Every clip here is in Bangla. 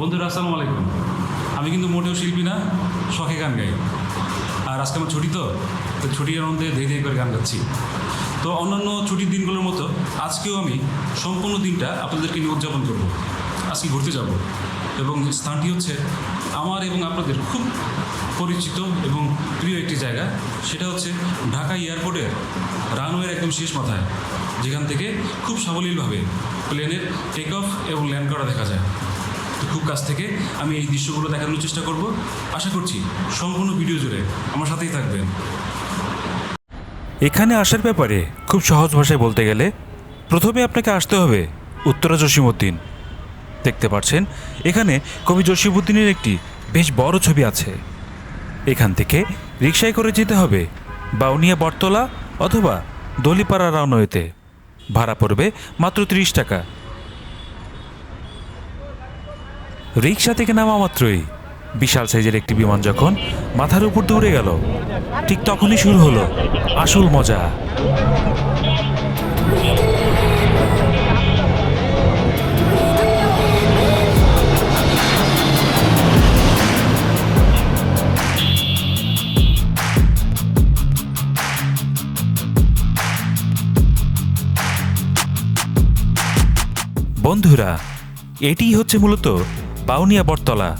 বন্ধুরা, আসসালামু আলাইকুম। আমি কিন্তু মোটেও শিল্পী না, শখে গান গাই। আর আজকে আমার ছুটি তো তো ছুটির মধ্যে ধীরে ধীরে করে গান গাচ্ছি। তো অন্যান্য ছুটির দিনগুলোর মতো আজকেও আমি সম্পূর্ণ দিনটা আপনাদেরকে নিয়ে উদযাপন করব। আজকে ঘুরতে যাব। এবং স্থানটি হচ্ছে আমার এবং আপনাদের খুব পরিচিত এবং প্রিয় একটি জায়গা। সেটা হচ্ছে ঢাকা এয়ারপোর্টের রানওয়ের একদম শেষ মাথায়, যেখান থেকে খুব সাবলীলভাবে প্লেনের টেক অফ এবং ল্যান্ড করা দেখা যায়। খুব কাছ থেকে আমি এই দৃশ্যগুলো দেখানোর চেষ্টা করব। আশা করছি সম্পূর্ণ ভিডিও জুড়ে আমার সাথেই থাকবেন। এখানে আসার ব্যাপারে খুব সহজ ভাষায় বলতে গেলে প্রথমে আপনাকে আসতে হবে উত্তরা জসীমউদ্দিন। দেখতে পাচ্ছেন, এখানে কবি জসীমউদ্দিনের একটি বেশ বড় ছবি আছে। এখান থেকে রিক্সায় করে যেতে হবে বাউনিয়া বটতলা অথবা দলিপাড়া রানওয়েতে ভাড়া পড়বে মাত্র ত্রিশ টাকা। রিক্সা থেকে নামা মাত্রই বিশাল সাইজের একটি বিমান যখন মাথার উপর দৌড়ে গেল, ঠিক তখনই শুরু হলো আসল মজা। বন্ধুরা, এটিই হচ্ছে মূলত বাউনিয়া বটতলা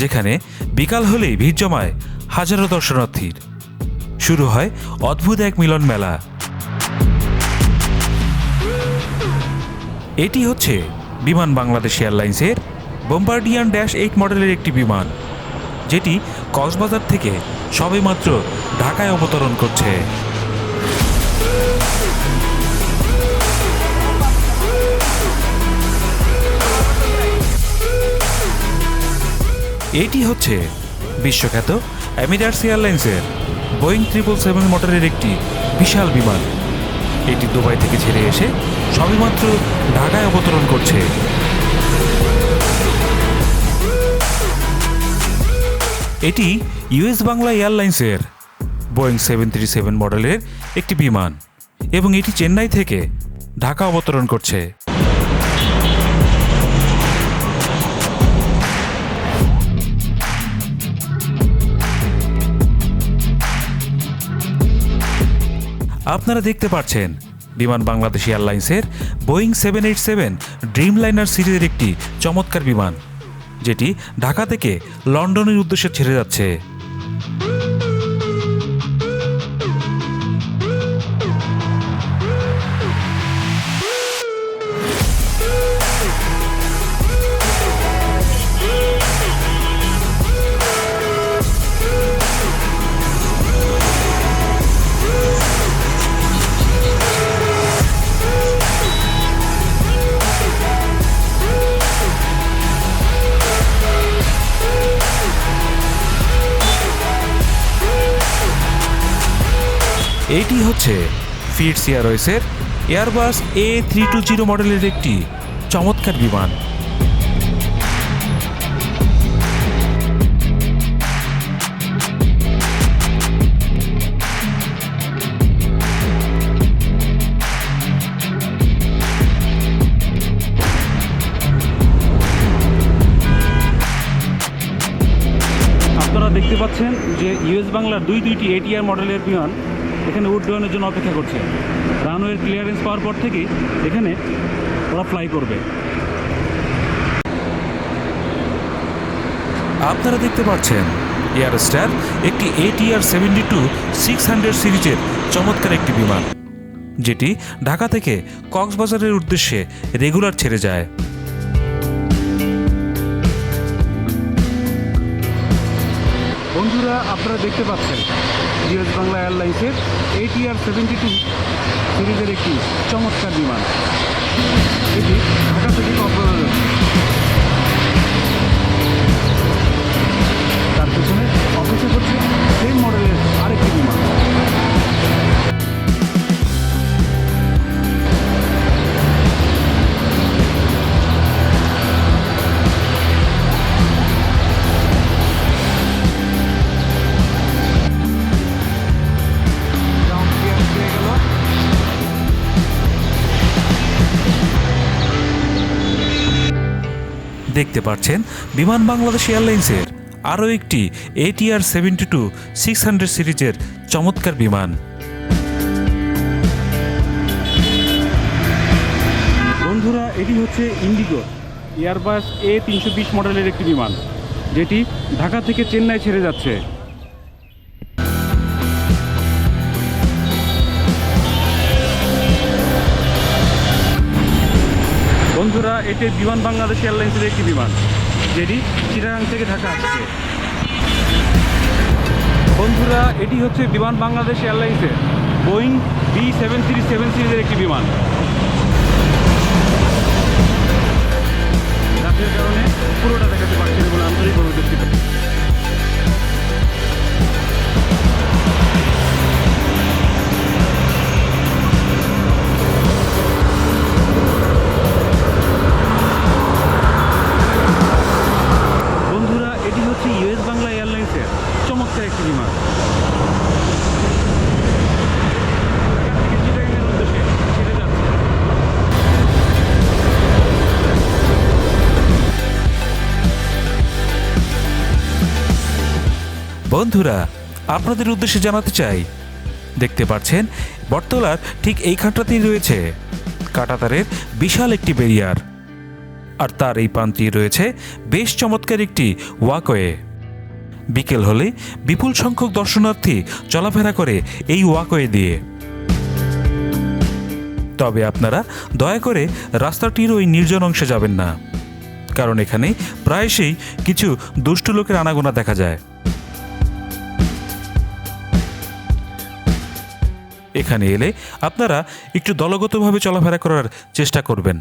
যেখানে বিকাল হলেই ভিড় জমায় হাজারো দর্শনার্থীর। শুরু হয় অদ্ভুত এক মিলন মেলা। এটি হচ্ছে বিমান বাংলাদেশ এয়ারলাইন্সের বোম্বার্ডিয়ান ড্যাশ এইট মডেলের একটি বিমান, যেটি কক্সবাজার থেকে সবেমাত্র ঢাকায় অবতরণ করছে। এটি হচ্ছে বিশ্বখ্যাত অ্যামিরাটস এয়ারলাইন্সের বোয়িং ট্রিপল সেভেন মোটরের একটি বিশাল বিমান। এটি দুবাই থেকে ছেড়ে এসে সবেমাত্র ঢাকায় অবতরণ করছে। এটি ইউএস বাংলা এয়ারলাইন্সের বোয়িং সেভেন থ্রি সেভেন মডেলের একটি বিমান এবং এটি চেন্নাই থেকে ঢাকা অবতরণ করছে। আপনারা দেখতে পাচ্ছেন, বিমান বাংলাদেশ এয়ারলাইন্সের Boeing seven eight seven dreamliner সিরিজের একটি চমৎকার বিমান, যেটি ঢাকা থেকে লন্ডনের উদ্দেশ্যে ছেড়ে যাচ্ছে। এটি হচ্ছে fits এয়ারওয়েসের Airbus A three two zero মডেলের একটি চমৎকার বিমান। আপনারা দেখতে পাচ্ছেন যে ইউএস বাংলার দুই দুইটি এটিআর মডেলের বিমান এখানে উড্ডয়নের জন্য অপেক্ষা করছে। রানওয়ের ক্লিয়ারেন্স পাওয়ার পর থেকেই এখানে ওরা ফ্লাই করবে। আপনারা দেখতে পাচ্ছেন, এয়ার স্টার একটি ATR seventy two six hundred সিরিজের চমৎকার একটি বিমান, যেটি ঢাকা থেকে কক্সবাজারের উদ্দেশ্যে রেগুলার ছেড়ে যায়। বন্ধুরা আপনারা দেখতে পাচ্ছেন জিএস বাংলা এয়ারলাইন্সের এটিআর সেভেন্টি টু সিরিজের একটি চমৎকার বিমান। এটি ঢাকা থেকে কক্সবাজার দেখতে পাচ্ছেন, বিমান বাংলাদেশ এয়ারলাইন্সের আরও একটি ATR seventy two six hundred সিরিজের চমৎকার বিমান। বন্ধুরা, এটি হচ্ছে ইন্ডিগো এয়ারবাস এ তিনশো বিশ মডেলের একটি বিমান, যেটি ঢাকা থেকে চেন্নাই ছেড়ে যাচ্ছে। এটি বিমান বাংলাদেশ এয়ারলাইন্সের একটি বিমান, যেটি চিটাগাং থেকে ঢাকা আসছে। বন্ধুরা, এটি হচ্ছে বিমান বাংলাদেশ এয়ারলাইন্সের Boeing B seven three seven সিরিজের একটি বিমান। রাতের কারণে পুরোটা দেখাতে পারছি বন্ধুরা, আপনাদের উদ্দেশ্যে জানাতে চাই, দেখতে পাচ্ছেন, বটতলার ঠিক এই এইখানটাতেই রয়েছে কাটাতারের বিশাল একটি বেরিয়ার আর তার এই প্রান্তেই রয়েছে বেশ চমৎকার একটি ওয়াকওয়ে। বিকেল হলে বিপুল সংখ্যক দর্শনার্থী চলাফেরা করে এই ওয়াকওয়ে দিয়ে। তবে আপনারা দয়া করে রাস্তাটির ওই নির্জন অংশে যাবেন না, কারণ এখানে প্রায়শই কিছু দুষ্টু লোকের আনাগোনা দেখা যায়। এখানে এলে আপনারা একটু দলগতভাবে চলাফেরা করার চেষ্টা করবেন।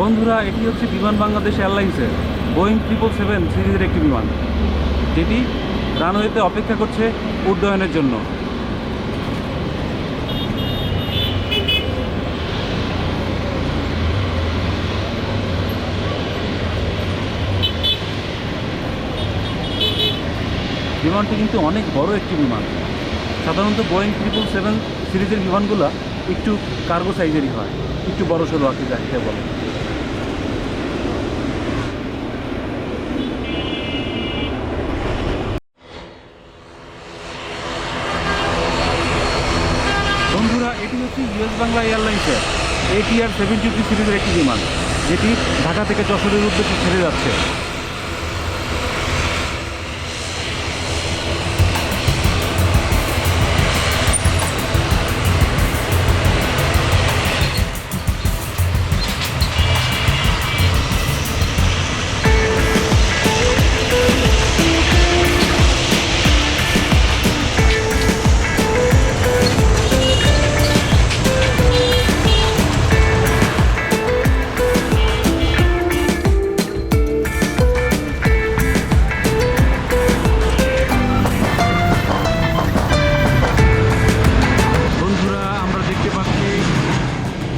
বন্ধুরা, এটি হচ্ছে বিমান বাংলাদেশ এয়ারলাইন্সের বোয়িং ট্রিপল সেভেন সিরিজের একটি বিমান, যেটি রানওয়েতে অপেক্ষা করছে উড্ডয়নের জন্য। বিমানটি কিন্তু অনেক বড় একটি বিমান। সাধারণত বোয়িং ট্রিপল সেভেন সিরিজের বিমানগুলো একটু কার্গো সাইজেরই হয়, একটু বড় সড়ো আর কি যাকে বলে বন্ধুরা এটি হচ্ছে ইউএস বাংলা এয়ারলাইন্সের এটিআর সেভেন্টি থ্রি সিরিজের একটি বিমান যেটি ঢাকা থেকে যশোরের উদ্দেশ্যে ছেড়ে যাচ্ছে।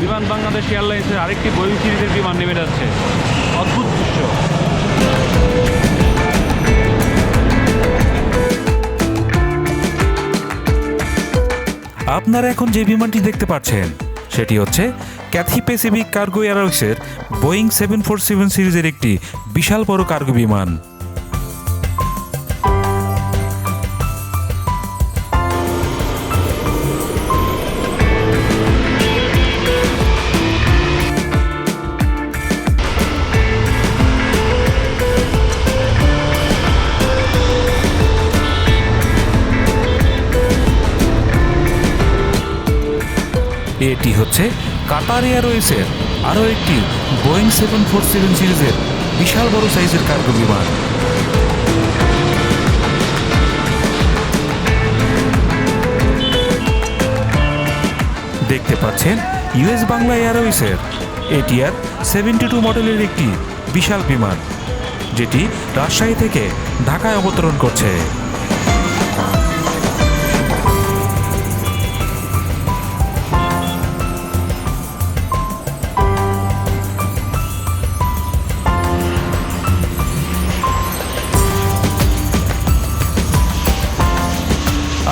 বিমান বাংলাদেশ এয়ারলাইন্সের আরেকটি বোয়িং সিরিজের বিমান নেমে যাচ্ছে। অদ্ভুত দৃশ্য। আপনারা এখন যে বিমানটি দেখতে পাচ্ছেন, সেটি হচ্ছে ক্যাথি প্যাসিফিক কার্গো এয়ারওয়েজের বোয়িং সেভেন ফোর সেভেন সিরিজের একটি বিশাল বড় কার্গো বিমান। এটি হচ্ছে কাতার এয়ারওয়েজের আরও একটি বোয়িং সেভেন ফোর সেভেন সিরিজের বিশাল বড় সাইজের কার্গো বিমান। দেখতে পাচ্ছেন ইউএস বাংলা এয়ারওয়েজের এটিআর সেভেন্টি টু মডেলের একটি বিশাল বিমান, যেটি রাজশাহী থেকে ঢাকায় অবতরণ করছে।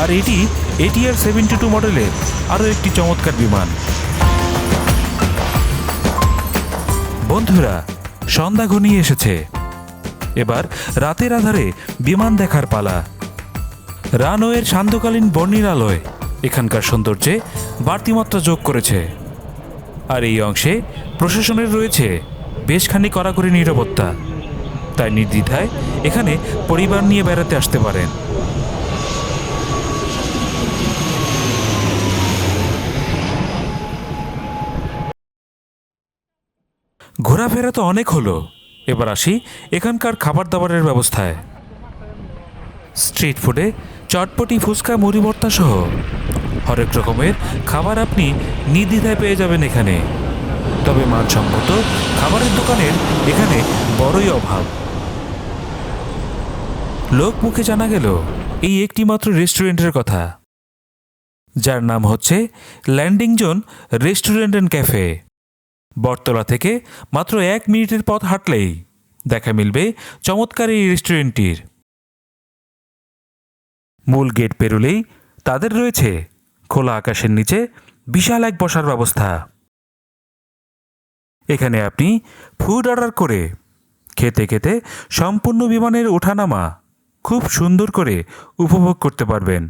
আর এটি এটিআর সেভেন্টি টু মডেলের আরও একটি চমৎকার বিমান। বন্ধুরা, সন্ধ্যা ঘনিয়ে এসেছে। এবার রাতের আধারে বিমান দেখার পালা। রানওয়ের সান্ধ্যকালীন বর্ণিল আলোয় এখানকার সৌন্দর্যে বাড়তি মাত্রা যোগ করেছে। আর এই অংশে প্রশাসনের রয়েছে বেশ খানি কড়াকড়ি নিরাপত্তা। তাই নির্দ্বিধায় এখানে পরিবার নিয়ে বেড়াতে আসতে পারেন। ঘোরাফেরা তো অনেক হলো। এবার আসি এখানকার খাবার দাবারের ব্যবস্থায় স্ট্রিট ফুডে চটপটি ফুচকা মুড়ি ভর্তা সহ হরেক রকমের খাবার আপনি নির্দ্বিধায় পেয়ে যাবেন এখানে। তবে মানসম্মত খাবারের দোকানের এখানে বড়ই অভাব। লোক মুখে জানা গেল, এই একটি মাত্র রেস্টুরেন্টের কথা। যার নাম হচ্ছে landing zone restaurant and cafe. Bottola থেকে মাত্র এক মিনিটের পথ হাঁটলেই দেখা মিলবে চমৎকার এই রেস্টুরেন্টটির। মূল গেট পেরোলেই তাদের রয়েছে খোলা আকাশের নিচে বিশাল এক বসার ব্যবস্থা। এখানে আপনি ফুড অর্ডার করে খেতে খেতে সম্পূর্ণ বিমানের ওঠানামা খুব সুন্দর করে উপভোগ করতে পারবেন।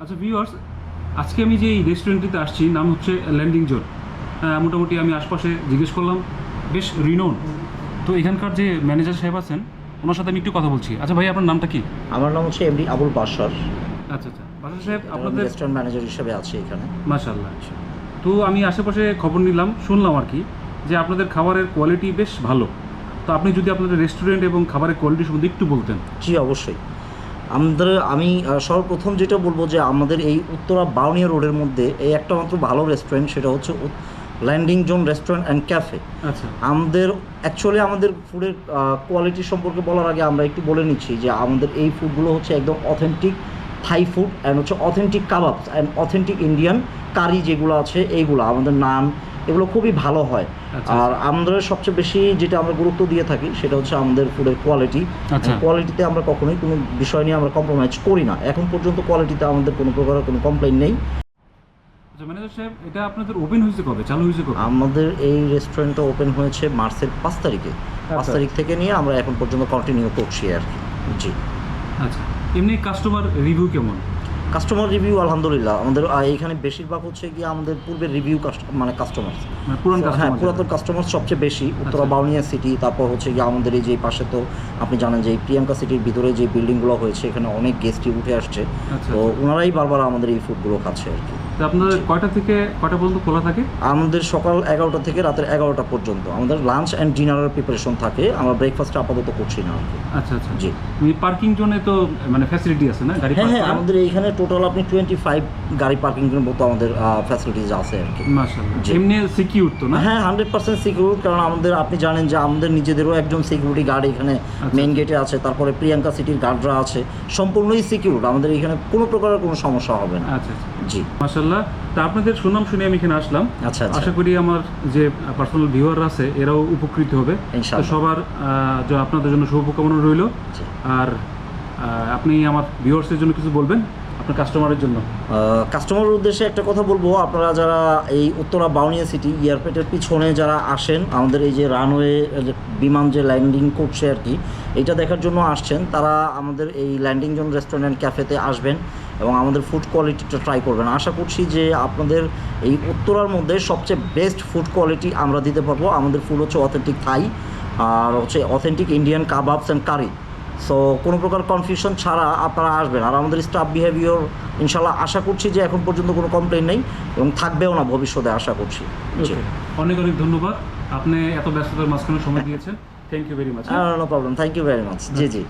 আচ্ছা ভিউয়ার্স আজকে আমি যে এই রেস্টুরেন্টটিতে আসছি নাম হচ্ছে ল্যান্ডিং জোন মোটামুটি আমি আশপাশে জিজ্ঞেস করলাম বেশ রিনোন তো এখানকার যে ম্যানেজার সাহেব আছেন ওনার সাথে আমি একটু কথা বলছি। আচ্ছা ভাই আপনার নামটা কি? আমার নাম হচ্ছে এমডি আবুল বাসার আচ্ছা আচ্ছা। বাসার সাহেব আপনাদের রেস্টুরেন্ট ম্যানেজার হিসেবে আছি এখানে। মাশাল্লাহ তো আমি আশেপাশে খবর নিলাম শুনলাম আর কি যে আপনাদের খাবারের কোয়ালিটি বেশ ভালো। তো আপনি যদি আপনাদের রেস্টুরেন্ট এবং খাবারের কোয়ালিটি সম্বন্ধে একটু বলতেন। জি অবশ্যই। আমাদের আমি সর্বপ্রথম যেটা বলব যে আমাদের এই উত্তরা বাউনিয়া রোডের মধ্যে এই একটা মাত্র ভালো রেস্টুরেন্ট সেটা হচ্ছে landing zone restaurant and cafe আচ্ছা। আমাদের অ্যাকচুয়ালি আমাদের ফুডের কোয়ালিটি সম্পর্কে বলার আগে আমরা একটু বলে নিচ্ছি যে আমাদের এই ফুডগুলো হচ্ছে একদম অথেন্টিক থাই ফুড অ্যান্ড হচ্ছে authentic kebab and authentic Indian curry যেগুলো আছে এইগুলো আমাদের নান এগুলো খুবই ভালো হয়। আচ্ছা। আর আমাদের সবচেয়ে বেশি যেটা আমরা গুরুত্ব দিয়ে থাকি সেটা হচ্ছে আমাদের ফুডের কোয়ালিটি আচ্ছা। কোয়ালিটিতে আমরা কখনোই কোনো বিষয় নিয়ে আমরা কম্প্রোমাইজ করি না। এখন পর্যন্ত কোয়ালিটিতে আমাদের কোনো প্রকারের কোনো কমপ্লেন নেই। আচ্ছা ম্যানেজার সাহেব এটা আপনাদের ওপেন হয়েছে কবে? চালু হয়েছে কবে? আমাদের এই রেস্টুরেন্টটা ওপেন হয়েছে মার্চের পাঁচ তারিখে। পাঁচ আচ্ছা। তারিখ থেকে নিয়ে আমরা এখন পর্যন্ত কন্টিনিউ করছি আর কি। জি। আচ্ছা এমনি কাস্টমার রিভিউ কেমন? কাস্টমার রিভিউ আলহামদুলিল্লাহ। আমাদের এইখানে বেশিরভাগ হচ্ছে গিয়ে আমাদের পূর্বের রিভিউ মানে কাস্টমার মানে হ্যাঁ পুরাতন কাস্টমার সবচেয়ে বেশি। উত্তরা আচ্ছা। বাউনিয়া সিটি তারপর হচ্ছে গিয়ে আমাদের এই যে পাশে তো আপনি জানেন যে এই প্রিয়াঙ্কা সিটির ভিতরে যে বিল্ডিংগুলো হয়েছে এখানে অনেক গেস্টই উঠে আসছে। আচ্ছা, তো ওনারাই বারবার আমাদের এই ফুডগুলো খাচ্ছে আর কি। তো আপনাদের কয়টা থেকে কয়টা পর্যন্ত খোলা থাকে? আমাদের সকাল এগারোটা থেকে রাতের এগারোটা পর্যন্ত। আমাদের লাঞ্চ অ্যান্ড ডিনারের প্রিপারেশন থাকে। আমরা ব্রেকফাস্ট আপাতত করছি না আর কি। আচ্ছা আচ্ছা। জি। পার্কিং জোনে তো মানে ফ্যাসিলিটি আছে না গাড়ি হ্যাঁ হ্যাঁ আমাদের এইখানে টোটাল আপনি টোয়েন্টি ফাইভ গাড়ি পার্কিং এর মতো আমাদের ফ্যাসিলিটিস আছে আর কি। এমনি সিকিউর তো না? হ্যাঁ হান্ড্রেড পার্সেন্ট সিকিউর কারণ আমাদের আপনি জানেন যে আমাদের নিজেদেরও একজন সিকিউরিটি গার্ড এখানে মেন গেটে আছে। তারপরে প্রিয়াঙ্কা সিটির গার্ডরা আছে। সম্পূর্ণই সিকিউর আমাদের এখানে কোনো প্রকারের কোনো সমস্যা হবে না। আচ্ছা আচ্ছা। জি। মাশাআল্লাহ তা আপনাদের সুনাম শুনে আমি এখানে আসলাম। আচ্ছা, আচ্ছা। আশা করি আমার যে পার্সোনাল ভিউয়ার আছে এরাও উপকৃত হবে। সবার যে আপনাদের জন্য শুভকামনা রইল। আর আপনি আমার ভিউয়ার্সের জন্য কিছু বলবেন? আপনার কাস্টমারের জন্য। কাস্টমারের উদ্দেশ্যে একটা কথা বলব। আপনারা যারা এই উত্তরা বাউনিয়া সিটি এয়ারপোর্টের পিছনে যারা আসেন আমাদের এই যে রানওয়ে বিমান যে ল্যান্ডিং করছে আর কি এটা দেখার জন্য আসছেন। তারা আমাদের এই ল্যান্ডিং জোন রেস্টুরেন্ট ক্যাফেতে আসবেন। এবং আমাদের ফুড কোয়ালিটিটা ট্রাই করবেন। আশা করছি যে আপনাদের এই উত্তরার মধ্যে সবচেয়ে বেস্ট ফুড কোয়ালিটি আমরা দিতে পারব। আমাদের ফুড হচ্ছে অথেন্টিক থাই আর হচ্ছে authentic Indian kebabs and curry so কোনো প্রকার কনফিউশন ছাড়া আপনারা আসবেন। আর আমাদের স্টাফ বিহেভিয়ার ইনশাল্লাহ আশা করছি যে এখন পর্যন্ত কোনো কমপ্লেন নেই এবং থাকবেও না ভবিষ্যতে আশা করছি। অনেক অনেক ধন্যবাদ। আপনি এত ব্যস্ততার মাঝখানে সময় দিয়েছেন। Thank you very much no problem thank you very much G G.